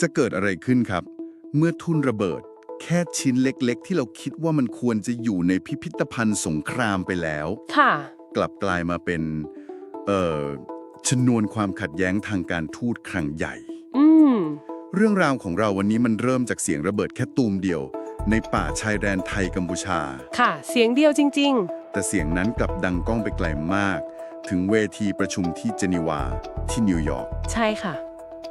จะเกิดอะไรขึ้นครับ เมื่อทุ่นระเบิด แค่ชิ้นเล็กๆ ที่เราคิดว่ามันควรจะอยู่ในพิพิธภัณฑ์สงครามไปแล้ว ค่ะ กลับกลายมาเป็น เอ่อชนวนความขัดแย้งทางการทูตครั้งใหญ่ อืม เรื่องราวของเราวันนี้มันเริ่มจากเสียงระเบิดแค่ตูมเดียว ในป่าชายแดนไทยกัมพูชา ค่ะ เสียงเดียวจริง แต่เสียงนั้นกลับดังก้องไปไกลมาก ถึงเวทีประชุมที่เจนีวาที่นิวยอร์ก ๆ ใช่ค่ะ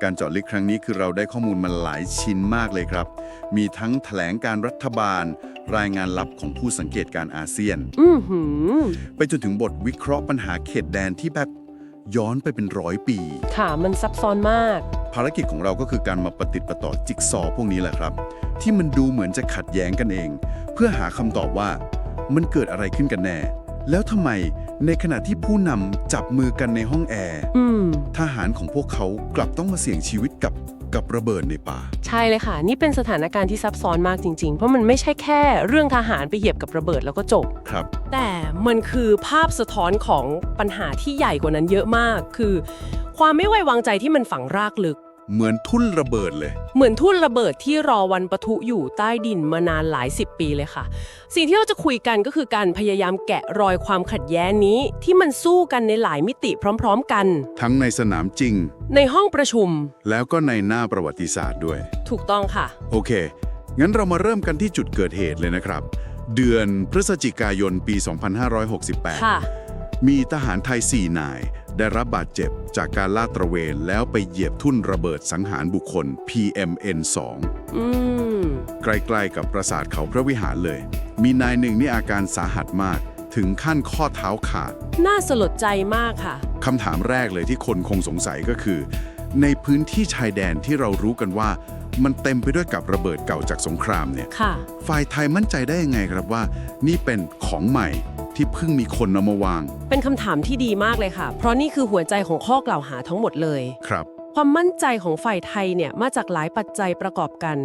การเจาะลึกครั้งนี้คือเราได้ข้อมูลมาหลายชิ้นมากเลยครับ มีทั้งแถลงการรัฐบาล รายงานลับของผู้สังเกตการอาเซียน อือหือ ไปจนถึงบทวิเคราะห์ปัญหาเขตแดนที่แบบย้อนไปเป็นร้อยปี ค่ะ มันซับซ้อนมาก ภารกิจของเราก็คือการมาประติดประต่อจิ๊กซอว์พวกนี้แหละครับ ที่มันดูเหมือนจะขัดแย้งกันเอง เพื่อหาคำตอบว่ามันเกิดอะไรขึ้นกันแน่ แล้วทำไมในขณะที่ผู้นำจับมือกันในห้องแอร์อืมทหารของพวกเขากลับต้องมาเสี่ยงชีวิตกับกับระเบิดในป่า ใช่เลยค่ะ นี่เป็นสถานการณ์ที่ซับซ้อนมากจริง ๆ เพราะมันไม่ใช่แค่เรื่องทหารไปเหยียบกับระเบิดแล้วก็จบ ครับ แต่มันคือภาพสะท้อนของปัญหาที่ใหญ่กว่านั้นเยอะมาก คือ ความไม่ไว้วางใจที่มันฝังรากลึก เหมือนทุ่นระเบิดเลย เหมือนทุ่นระเบิดที่รอวันปะทุอยู่ใต้ดินมานานหลายสิบปีเลยค่ะ สิ่งที่เราจะคุยกันก็คือการพยายามแกะรอยความขัดแย้งนี้ ที่มันสู้กันในหลายมิติพร้อม ๆ กัน ทั้งในสนามจริง ในห้องประชุม แล้วก็ในหน้าประวัติศาสตร์ด้วย ถูกต้องค่ะ โอเค งั้นเรามาเริ่มกันที่จุดเกิดเหตุเลยนะครับ เดือนพฤศจิกายนปี 2568 ค่ะ มีทหารไทย4นายได้รับบาดเจ็บ จากการลาดตระเวนแล้วไปเหยียบทุ่นระเบิดสังหารบุคคล PMN2 อืมใกล้ๆกับปราสาทเขาพระวิหารเลย มีนายหนึ่งนี่อาการสาหัสมาก ถึงขั้นข้อเท้าขาด น่าสลดใจมากค่ะคำถามแรกเลยที่คนคงสงสัยก็คือ ในพื้นที่ชายแดนที่เรารู้กันว่า มันเต็มไปด้วยกับระเบิดเก่าจากสงครามเนี่ยค่ะฝ่ายไทยมั่นใจได้ยังไงครับว่า นี่เป็นของใหม่ ที่เพิ่งมีคนนำมาวาง เป็นคำถามที่ดีมากเลยค่ะ เพราะนี่คือหัวใจของข้อกล่าวหาทั้งหมดเลย ครับ ความมั่นใจของฝ่ายไทยเนี่ยมาจากหลายปัจจัยประกอบกัน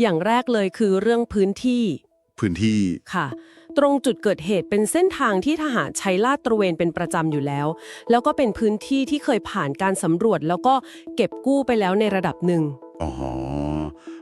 อย่างแรกเลยคือเรื่องพื้นที่พื้นที่ค่ะ ตรงจุดเกิดเหตุเป็นเส้นทางที่ทหารใช้ลาดตระเวนเป็นประจำอยู่แล้ว แล้วก็เป็นพื้นที่ที่เคยผ่านการสำรวจ แล้วก็เก็บกู้ไปแล้วในระดับหนึ่งอ๋อ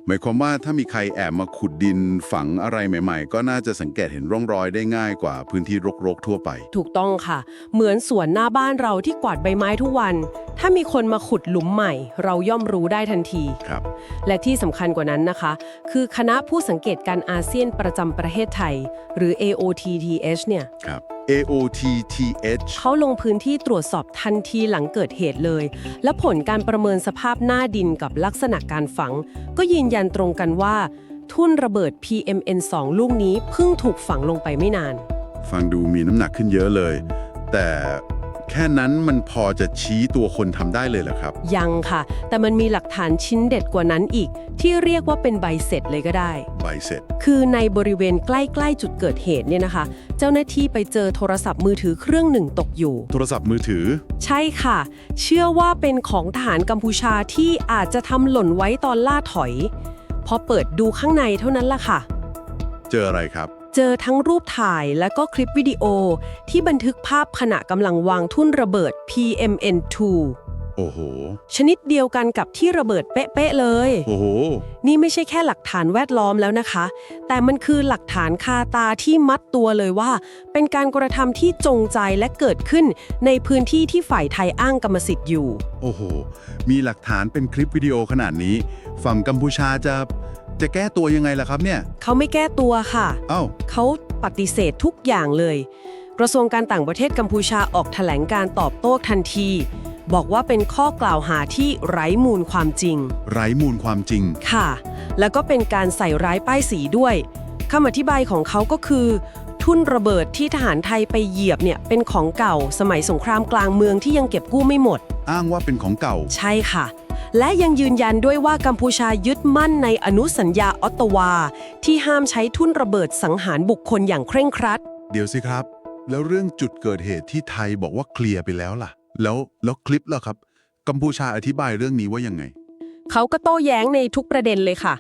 หมายความว่าถ้ามีใครแอบมาขุดดินฝังอะไรใหม่ๆ ก็น่าจะสังเกตเห็นร่องรอยได้ง่ายกว่าพื้นที่รกๆทั่วไป ถูกต้องค่ะ เหมือนสวนหน้าบ้านเราที่กวาดใบไม้ทุกวัน ถ้ามีคนมาขุดหลุมใหม่ เราย่อมรู้ได้ทันที ครับ และที่สำคัญกว่านั้นนะคะ คือคณะผู้สังเกตการอาเซียนประจำประเทศไทย หรือ AOTTH เนี่ย ครับ AOTTH เขาลงพื้นที่ตรวจสอบทันทีหลังเกิดเหตุเลย และผลการประเมินสภาพหน้าดินกับลักษณะการฝัง ก็ยืนยันตรงกันว่า ทุ่นระเบิด PMN2 ลูกนี้เพิ่งถูกฝังลงไปไม่นาน ฟังดูมีน้ำหนักขึ้นเยอะเลย แต่ แค่นั้นมันพอจะชี้ตัวคนทำได้เลยเหรอครับ ยังค่ะ แต่มันมีหลักฐานชิ้นเด็ดกว่านั้นอีก ที่เรียกว่าเป็นใบเสร็จเลยก็ได้ ใบเสร็จ คือในบริเวณใกล้ๆจุดเกิดเหตุเนี่ยนะคะ เจ้าหน้าที่ไปเจอโทรศัพท์มือถือเครื่องหนึ่งตกอยู่ โทรศัพท์มือถือ ใช่ค่ะ เชื่อว่าเป็นของทหารกัมพูชาที่อาจจะทำหล่นไว้ตอนล่าถอย พอเปิดดูข้างในเท่านั้นล่ะค่ะ เจออะไรครับ เจอทั้งรูปถ่ายและก็คลิปวิดีโอ ที่บันทึกภาพขณะกำลังวางทุ่นระเบิด PMN2 โอ้โห ชนิดเดียวกันกับที่ระเบิดเป๊ะๆเลย โอ้โห นี่ไม่ใช่แค่หลักฐานแวดล้อมแล้วนะคะ แต่มันคือหลักฐานคาตาที่มัดตัวเลยว่า เป็นการกระทำที่จงใจและเกิดขึ้น ในพื้นที่ที่ฝ่ายไทยอ้างกรรมสิทธิ์อยู่ โอ้โห มีหลักฐานเป็นคลิปวิดีโอขนาดนี้ ฝั่งกัมพูชาจะ จะแก้ตัวยังไงล่ะครับเนี่ย เขาไม่แก้ตัวค่ะเอ้าเขาปฏิเสธทุกอย่างเลย กระทรวงการต่างประเทศกัมพูชาออกแถลงการตอบโต้ทันที บอกว่าเป็นข้อกล่าวหาที่ไร้มูลความจริง ไร้มูลความจริง ค่ะ แล้วก็เป็นการใส่ร้ายป้ายสีด้วยคำอธิบายของเขาก็คือ ทุ่นระเบิดที่ทหารไทยไปเหยียบเนี่ยเป็นของเก่าสมัยสงครามกลางเมืองที่ยังเก็บกู้ไม่หมด อ้างว่าเป็นของเก่า ใช่ค่ะ และยังยืนยันด้วยว่ากัมพูชายึดมั่นในอนุสัญญาออตตาวา ที่ห้ามใช้ทุ่นระเบิดสังหารบุคคลอย่างเคร่งครัด เดี๋ยวสิครับ แล้วเรื่องจุดเกิดเหตุที่ไทยบอกว่าเคลียร์ไปแล้วล่ะ แล้วแล้วคลิปล่ะครับ กัมพูชาอธิบายเรื่องนี้ว่ายังไง เขาก็โต้แย้งในทุกประเด็นเลยค่ะ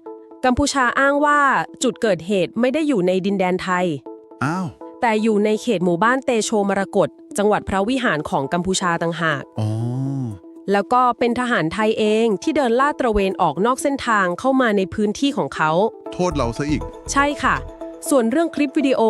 กัมพูชาอ้างว่าจุดเกิดเหตุไม่ได้อยู่ในดินแดนไทย อ้าว แต่อยู่ในเขตหมู่บ้านเตโชมรกตจังหวัดพระวิหารของกัมพูชาต่างหาก อ๋อ แล้วก็เป็นทหารไทยเองที่เดินลาดตระเวนออกนอกเส้นทางเข้ามาในพื้นที่ของเขา โทษเราซะอีก ใช่ค่ะ ส่วนเรื่องคลิปวิดีโอ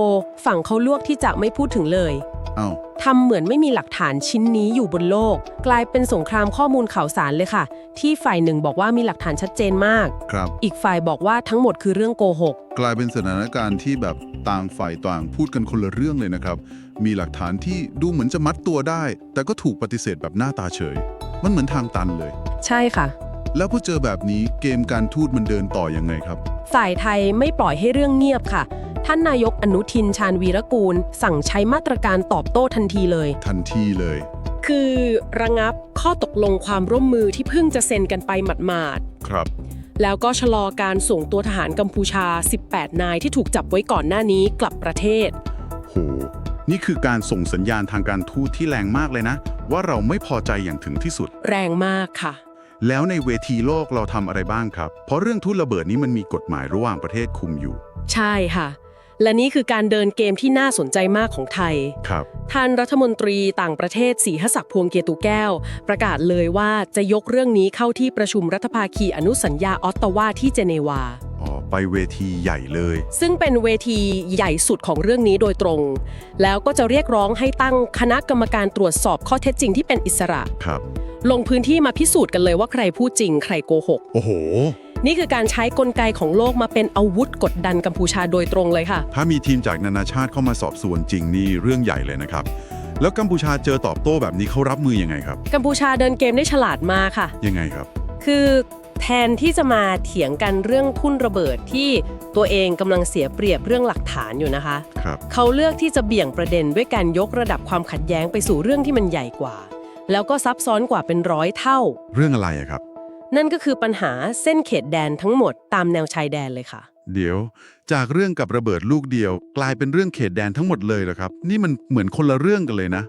ฝั่งเขาลวกที่จะไม่พูดถึงเลยเอ้าทำเหมือนไม่มีหลักฐานชิ้นนี้อยู่บนโลก กลายเป็นสงครามข้อมูลข่าวสารเลยค่ะ ที่ฝ่ายหนึ่งบอกว่ามีหลักฐานชัดเจนมาก ครับ อีกฝ่ายบอกว่าทั้งหมดคือเรื่องโกหก กลายเป็นสถานการณ์ที่แบบต่างฝ่ายต่างพูดกันคนละเรื่องเลยนะครับ มีหลักฐานที่ดูเหมือนจะมัดตัวได้ แต่ก็ถูกปฏิเสธแบบหน้าตาเฉย มันเหมือนทางตันเลย ใช่ค่ะ แล้วพอเจอแบบนี้เกมการทูตมันเดินต่อยังไงครับ ฝ่ายไทยไม่ปล่อยให้เรื่องเงียบค่ะ ท่านนายกอนุทินชาญวีรกูล สั่งใช้มาตรการตอบโต้ทันทีเลย ทันทีเลย คือระงับข้อตกลงความร่วมมือที่เพิ่งจะเซ็นกันไปหมาดครับ ๆแล้วก็ชะลอการส่งตัวทหารกัมพูชา 18 นายที่ถูกจับไว้ก่อนหน้านี้กลับประเทศ โห นี่คือการส่งสัญญาณทางการทูตที่แรงมากเลยนะ ว่าเราไม่พอใจอย่างถึงที่สุด แรงมากค่ะ แล้วในเวทีโลกเราทำอะไรบ้างครับ เพราะเรื่องทุ่นระเบิดนี้มันมีกฎหมายระหว่างประเทศคุมอยู่ ใช่ค่ะ และนี่คือการเดินเกมที่น่าสนใจมากของไทย ครับ ท่านรัฐมนตรีต่างประเทศสีหศักดิ์พวงเกตุแก้ว ประกาศเลยว่าจะยกเรื่องนี้เข้าที่ประชุมรัฐภาคีอนุสัญญาออตตาวาที่เจเนวาอ๋อ ไปเวทีใหญ่เลย ซึ่งเป็นเวทีใหญ่สุดของเรื่องนี้โดยตรง แล้วก็จะเรียกร้องให้ตั้งคณะกรรมการตรวจสอบข้อเท็จจริงที่เป็นอิสระ ครับ ลงพื้นที่มาพิสูจน์กันเลยว่าใครพูดจริง ใครโกหก โอ้โห นี่คือการใช้กลไกของโลกมาเป็นอาวุธกดดันกัมพูชาโดยตรงเลยค่ะ ถ้ามีทีมจากนานาชาติเข้ามาสอบสวนจริงนี่เรื่องใหญ่เลยนะครับ แล้วกัมพูชาเจอตอบโต้แบบนี้เขารับมือยังไงครับ กัมพูชาเดินเกมได้ฉลาดมากค่ะ ยังไงครับ คือ แทนที่จะมาเถียงกันเรื่องทุ่นระเบิดที่ตัวเองกำลังเสียเปรียบเรื่องหลักฐานอยู่นะคะ ครับ เขาเลือกที่จะเบี่ยงประเด็นด้วยการยกระดับความขัดแย้งไปสู่เรื่องที่มันใหญ่กว่า แล้วก็ซับซ้อนกว่าเป็นร้อยเท่า เรื่องอะไรอะครับ นั่นก็คือปัญหาเส้นเขตแดนทั้งหมดตามแนวชายแดนเลยค่ะ เดี๋ยว จากเรื่องกับระเบิดลูกเดียว กลายเป็นเรื่องเขตแดนทั้งหมดเลยเหรอครับ นี่มันเหมือนคนละเรื่องกันเลยนะ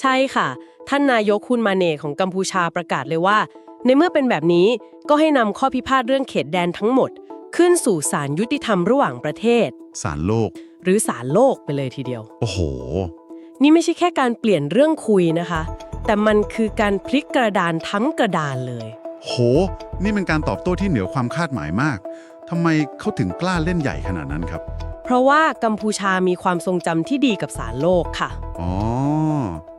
ใช่ค่ะ ท่านนายกคุณมาเนของกัมพูชาประกาศเลยว่า ในเมื่อเป็นแบบนี้ก็ให้นำข้อพิพาทเรื่องเขตแดนทั้งหมด ขึ้นสู่ศาลยุติธรรมระหว่างประเทศ สารโลก หรือศาลโลกไปเลยทีเดียว โอ้โห นี่ไม่ใช่แค่การเปลี่ยนเรื่องคุยนะคะ แต่มันคือการพลิกกระดานทั้งกระดานเลย โห นี่เป็นการตอบโต้ที่เหนือความคาดหมายมากทำไมเขาถึงกล้าเล่นใหญ่ขนาดนั้นครับ เพราะว่ากัมพูชามีความทรงจำที่ดีกับศาลโลกค่ะ อ๋อ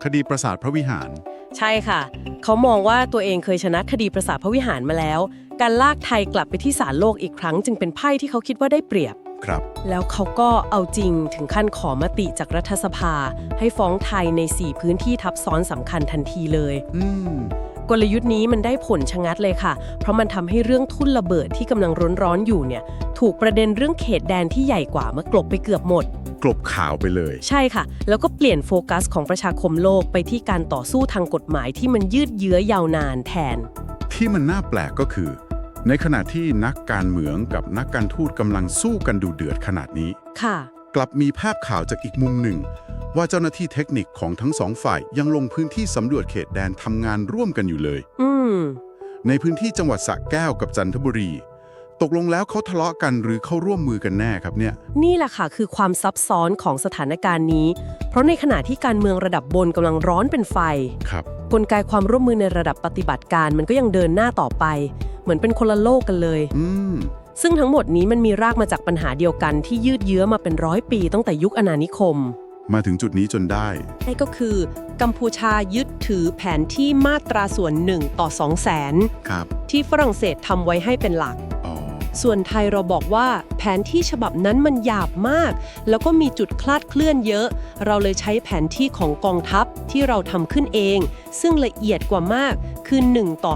คดีประสาทพระวิหาร ใช่ค่ะ เขามองว่าตัวเองเคยชนะคดีประสาทพระวิหารมาแล้ว การลากไทยกลับไปที่ศาลโลกอีกครั้ง จึงเป็นไพ่ที่เขาคิดว่าได้เปรียบ ครับ แล้วเขาก็เอาจริงถึงขั้นขอมติจากรัฐสภา ให้ฟ้องไทยใน 4 พื้นที่ทับซ้อนสำคัญทันทีเลย อืม กลยุทธ์นี้มันได้ผลชะงัดเลยค่ะ เพราะมันทำให้เรื่องทุ่นระเบิดที่กำลังร้อนๆอยู่เนี่ย ถูกประเด็นเรื่องเขตแดนที่ใหญ่กว่ามากลบไปเกือบหมด กลบข่าวไปเลย ใช่ค่ะ แล้วก็เปลี่ยนโฟกัสของประชาคมโลกไปที่การต่อสู้ทางกฎหมายที่มันยืดเยื้อยาวนานแทน ที่มันน่าแปลกก็คือ ในขณะที่นักการเมืองกับนักการทูตกำลังสู้กันดูเดือดขนาดนี้ ค่ะ กลับมีภาพข่าวจากอีกมุมหนึ่ง ว่าเจ้าหน้าที่เทคนิคของทั้งสองฝ่ายยังลงพื้นที่สำรวจเขตแดนทำงานร่วมกันอยู่เลย อืม ในพื้นที่จังหวัดสระแก้วกับจันทบุรี ตกลงแล้วเขาทะเลาะกันหรือเขาร่วมมือกันแน่ครับเนี่ย นี่แหละค่ะคือความซับซ้อนของสถานการณ์นี้ เพราะในขณะที่การเมืองระดับบนกำลังร้อนเป็นไฟ ครับ กลไกความร่วมมือในระดับปฏิบัติการมันก็ยังเดินหน้าต่อไป เหมือนเป็นคนละโลกกันเลย อืม ซึ่งทั้งหมดนี้มันมีรากมาจากปัญหาเดียวกันที่ยืดเยื้อมาเป็นร้อยปีตั้งแต่ยุคอาณานิคม มาถึงจุดนี้จนได้นั่นก็คือ กัมพูชายึดถือแผนที่มาตราส่วนหนึ่งต่อ 2 0 0แสนครับที่ฝรั่งเศสทำไว้ให้เป็นหลัก อ๋อส่วนไทยเราบอกว่า แผนที่ฉบับนั้นมันหยาบมาก แล้วก็มีจุดคลาดเคลื่อนเยอะ เราเลยใช้แผนที่ของกองทัพที่เราทำขึ้นเอง ซึ่งละเอียดกว่ามากคือ 1 ต่อ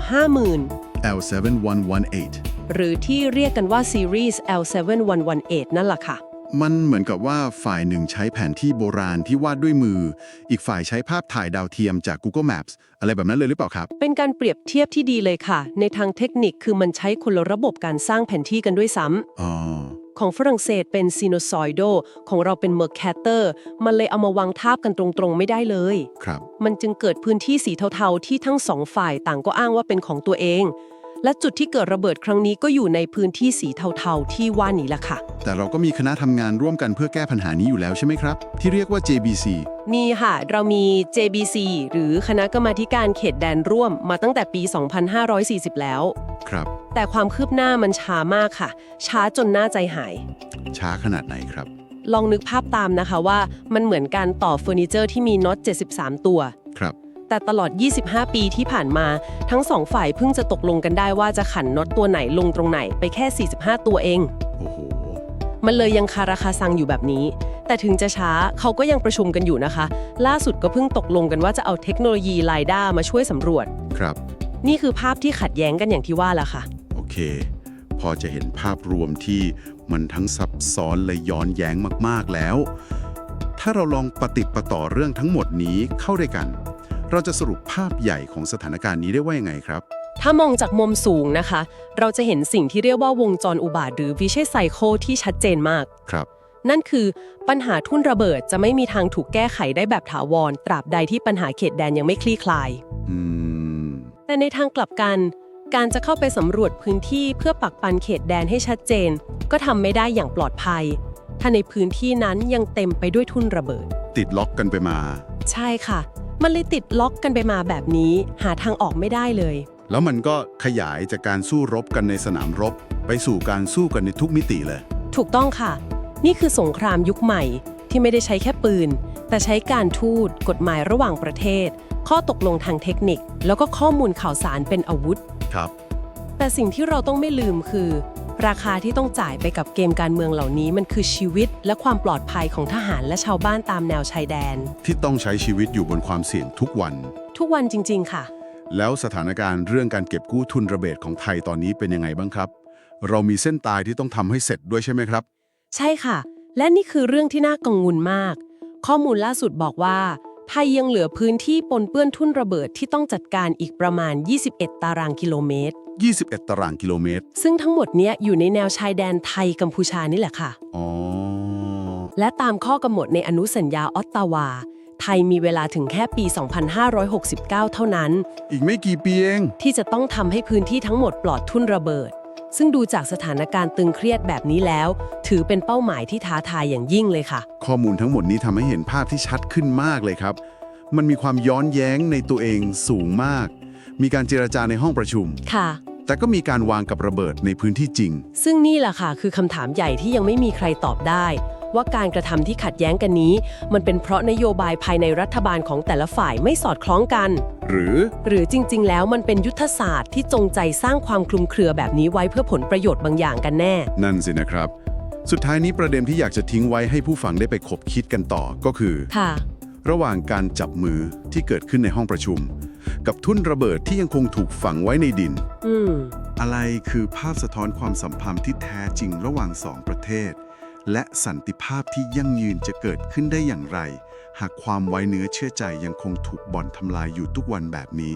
50,000 L7118 หรือที่เรียกกันว่าซีรีส์ L7118 นั่นแหละค่ะ มันเหมือนกับว่าฝ่ายหนึ่งใช้แผนที่โบราณที่วาดด้วยมือ อีกฝ่ายใช้ภาพถ่ายดาวเทียมจาก Google Maps อะไรแบบนั้นเลยหรือเปล่าครับ เป็นการเปรียบเทียบที่ดีเลยค่ะ ในทางเทคนิคคือมันใช้คนละระบบการสร้างแผนที่กันด้วยซ้ำอ๋อ ของฝรั่งเศสเป็น sinusoidal ของเราเป็น mercator มันเลยเอามาวางทาบกันตรงๆ ไม่ได้เลย ครับ มันจึงเกิดพื้นที่สีเทาๆที่ทั้งสองฝ่ายต่างก็อ้างว่าเป็นของตัวเอง และจุดที่เกิดระเบิดครั้งนี้ก็อยู่ในพื้นที่สีเทาๆ ที่ว่านี้แหละค่ะ แต่เราก็มีคณะทำงานร่วมกันเพื่อแก้ปัญหานี้อยู่แล้วใช่ไหมครับ ที่เรียกว่า JBC มีค่ะ เรามี JBC หรือคณะกรรมาธิการเขตแดนร่วมมาตั้งแต่ปี 2540 แล้ว ครับ แต่ความคืบหน้ามันช้ามากค่ะ ช้าจนน่าใจหาย ช้าขนาดไหนครับ ลองนึกภาพตามนะคะว่ามันเหมือนการต่อเฟอร์นิเจอร์ที่มีน็อต 73 ตัว ครับ แต่ตลอด 25 ปีที่ผ่านมา ทั้งสองฝ่ายเพิ่งจะตกลงกันได้ว่าจะขันน็อตตัวไหนลงตรงไหนไปแค่ 45 ตัวเอง โอ้โห มันเลยยังคาราคาซังอยู่แบบนี้ แต่ถึงจะช้าเขาก็ยังประชุมกันอยู่นะคะ ล่าสุดก็เพิ่งตกลงกันว่าจะเอาเทคโนโลยีไลด้ามาช่วยสำรวจ ครับ นี่คือภาพที่ขัดแย้งกันอย่างที่ว่าละค่ะ โอเค พอจะเห็นภาพรวมที่มันทั้งซับซ้อนและย้อนแย้งมากๆแล้ว ถ้าเราลองปฏิดประต่อเรื่องทั้งหมดนี้เข้าด้วยกัน เราจะสรุปภาพใหญ่ของสถานการณ์นี้ได้ว่ายังไงครับ ถ้ามองจากมุมสูงนะคะ เราจะเห็นสิ่งที่เรียกว่าวงจรอุบาทหรือวิเชษไซโคที่ชัดเจนมาก ครับ นั่นคือปัญหาทุ่นระเบิดจะไม่มีทางถูกแก้ไขได้แบบถาวร ตราบใดที่ปัญหาเขตแดนยังไม่คลี่คลาย อืม แต่ในทางกลับกัน การจะเข้าไปสำรวจพื้นที่เพื่อปักปันเขตแดนให้ชัดเจน ก็ทำไม่ได้อย่างปลอดภัย ถ้าในพื้นที่นั้นยังเต็มไปด้วยทุ่นระเบิด ติดล็อกกันไปมา ใช่ค่ะ มันเลยติดล็อกกันไปมาแบบนี้ หาทางออกไม่ได้เลย แล้วมันก็ขยายจากการสู้รบกันในสนามรบ ไปสู่การสู้กันในทุกมิติเลย ถูกต้องค่ะ นี่คือสงครามยุคใหม่ที่ไม่ได้ใช้แค่ปืน แต่ใช้การทูตกฎหมายระหว่างประเทศ ข้อตกลงทางเทคนิค แล้วก็ข้อมูลข่าวสารเป็นอาวุธ ครับ แต่สิ่งที่เราต้องไม่ลืมคือ ราคาที่ต้องจ่ายไปกับเกมการเมืองเหล่านี้มันคือชีวิตและความปลอดภัยของทหารและชาวบ้านตามแนวชายแดน ที่ต้องใช้ชีวิตอยู่บนความเสี่ยงทุกวัน ทุกวันจริง ๆ ค่ะ แล้วสถานการณ์เรื่องการเก็บกู้ทุนระเบิดของไทยตอนนี้เป็นยังไงบ้างครับ เรามีเส้นตายที่ต้องทำให้เสร็จด้วยใช่ไหมครับ ใช่ค่ะ และนี่คือเรื่องที่น่ากังวลมาก ข้อมูลล่าสุดบอกว่า ไทยยังเหลือพื้นที่ปนเปื้อนทุ่นระเบิดที่ต้องจัดการอีกประมาณ 21 ตารางกิโลเมตร 21 ตารางกิโลเมตร ซึ่งทั้งหมดเนี้ยอยู่ในแนวชายแดนไทยกัมพูชานี่แหละค่ะ อ๋อ และตามข้อกำหนดในอนุสัญญาออตตาวา ไทยมีเวลาถึงแค่ปี 2569 เท่านั้น อีกไม่กี่ปีเอง ที่จะต้องทำให้พื้นที่ทั้งหมดปลอดทุ่นระเบิด ซึ่งดูจากสถานการณ์ตึงเครียดแบบนี้แล้ว ถือเป็นเป้าหมายที่ท้าทายอย่างยิ่งเลยค่ะ ข้อมูลทั้งหมดนี้ทำให้เห็นภาพที่ชัดขึ้นมากเลยครับ มันมีความย้อนแย้งในตัวเองสูงมาก มีการเจรจาในห้องประชุม ค่ะ แต่ก็มีการวางกับระเบิดในพื้นที่จริง ซึ่งนี่แหละค่ะ คือคำถามใหญ่ที่ยังไม่มีใครตอบได้ ว่าการกระทำที่ขัดแย้งกันนี้ มันเป็นเพราะนโยบายภายในรัฐบาลของแต่ละฝ่ายไม่สอดคล้องกัน หรือ หรือจริง ๆ แล้วมันเป็นยุทธศาสตร์ที่จงใจสร้างความคลุมเครือแบบนี้ไว้เพื่อผลประโยชน์บางอย่างกันแน่ นั่นสินะครับ สุดท้ายนี้ประเด็นที่อยากจะทิ้งไว้ให้ผู้ฟังได้ไปคบคิดกันต่อก็คือค่ะระหว่างการจับมือที่เกิดขึ้นในห้องประชุม กับทุ่นระเบิดที่ยังคงถูกฝังไว้ในดินอืมอะไรคือภาพสะท้อนความสัมพันธ์ที่แท้จริงระหว่างสองประเทศ และสันติภาพที่ยั่งยืนจะเกิดขึ้นได้อย่างไร หากความไว้เนื้อเชื่อใจยังคงถูกบ่อนทำลายอยู่ทุกวันแบบนี้